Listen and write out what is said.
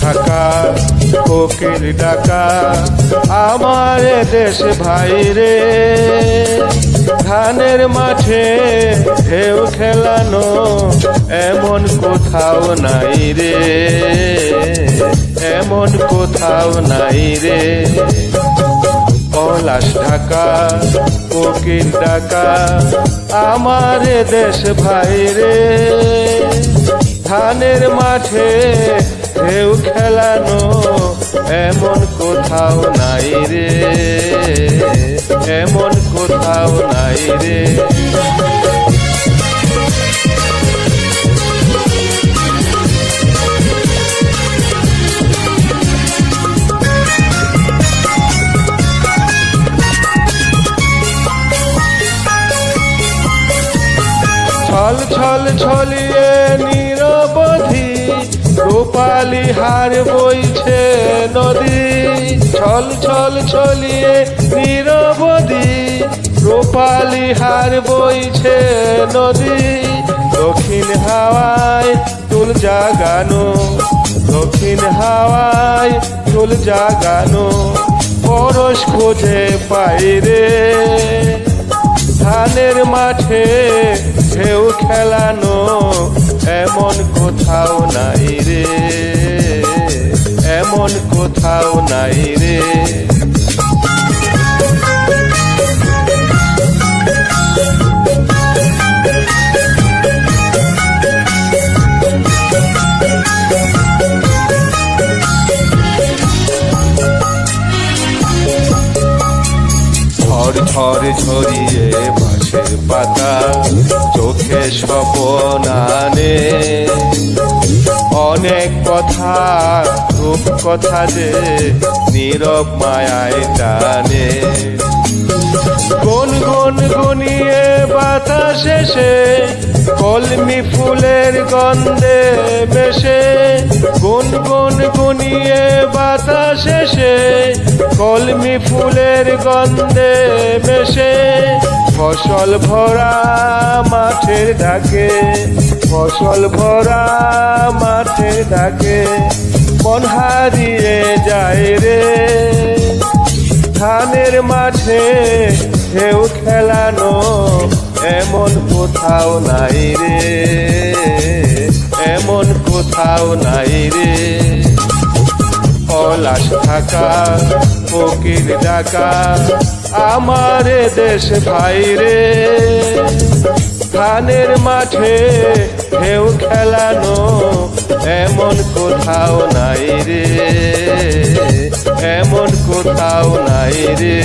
ঢাকা, কোকিল ডাকা। আমার দেশ ভাই রে, ধানের মাঠে ঢেউ খেলানো এমন কোথাও নাই রে, এমন কোথাও নাই রে। পলাশ ঢাকা, কোকিল ডাকা, আমার দেশ ভাই রে, ধানের মাঠে ঢেউ খেলানো এমন কোথাও নাই রে। এমন কোথাও নাই রে। ছল ছল ছলিয়ে নিরবধি রূপালি হার বইছে নদী। ছল ছল ছলিয়ে নিরবধি। রূপালি হার বইছে নদী। দক্ষিণ হাওয়ায় তুল জাগানো। দক্ষিণ হাওয়ায় তুল জাগানো। পরশ খোঁজে পাইরে ধানের মাঠে ঢেউ খেলানো। এমন কোথাও নাই রে এমন কোথাও নাই রে। ঝড় ঝড় ঝরিয়ে বাঁশের পাতা, চোখে স্বপনানে। অনেক কথা, রূপ কথা যে নীরব মায়ায় টানে। গুন গুন গুনিয়ে বাতাস কলমি ফুলের গন্ধে মেশে। গুন গুন গুনিয়ে বাতাস কলমি ফুলের গন্ধে মেশে, ফসল ভরা মাঠের ডাকে ফসল ভরা মাঠের ডাকে মন হারিয়ে যায় রে। ধানের মাঠে ঢেউ খেলানো এমন কোথাও নাই রে, এমন কোথাও নাই রে। পলাশ থাকা, ফকির ডাকা, আমার দেশ ভাইরে ধানের মাঠে ঢেউ খেলানো এমন কোথাও নাই রে, এমন কোথাও নাই রে।